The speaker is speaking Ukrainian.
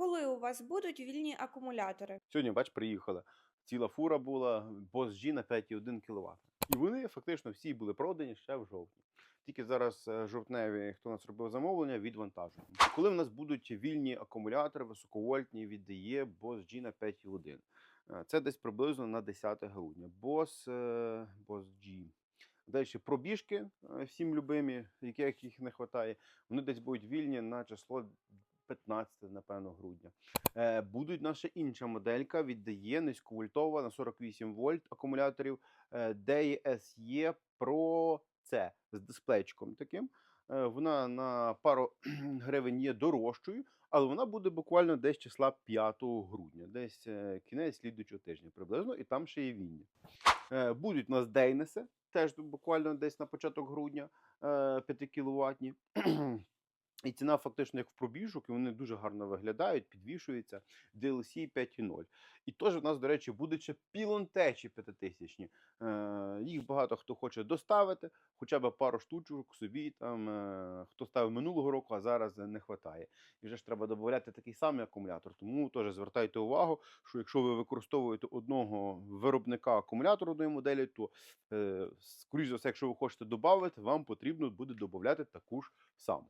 коли у вас будуть вільні акумулятори? Сьогодні, бач, приїхала. Ціла фура була, Boss G на 5,1 кВт. І вони фактично всі були продані ще в жовтні. Тільки зараз е, жовтневі, хто нас робив замовлення, відвантажуємо. Коли в нас будуть вільні акумулятори високовольтні від DE Boss G на 5,1? Е, Це десь приблизно на 10 грудня. Boss, е, Boss G. Далі пробіжки е, всім любимі, яких їх не вистачає, вони десь будуть вільні на число 15, напевно, грудня. Е, Будуть наша інша моделька від DE, низьковольтова на 48 вольт акумуляторів е, DSE Pro C з дисплейчиком таким. Е, Вона на пару гривень є дорожчою, але вона буде буквально десь числа 5 грудня, десь е, кінець слідуючого тижня приблизно, і там ще є вільні. Е, Будуть у нас Дейнеси, теж буквально десь на початок грудня 5 кіловатні. І ціна фактично як в пробіжок, і вони дуже гарно виглядають, підвішуються. DLC 5.0. І теж в нас, до речі, будуть ще пілонтечі п'ятитисячні. Е, їх багато хто хоче доставити, хоча б пару штучок собі, там, е, хто ставив минулого року, а зараз не вистачає. І вже ж треба додати такий самий акумулятор. Тому теж звертайте увагу, що якщо ви використовуєте одного виробника акумулятору одної моделі, то, е, скоріш за все, якщо ви хочете додати, вам потрібно буде додати таку ж саму.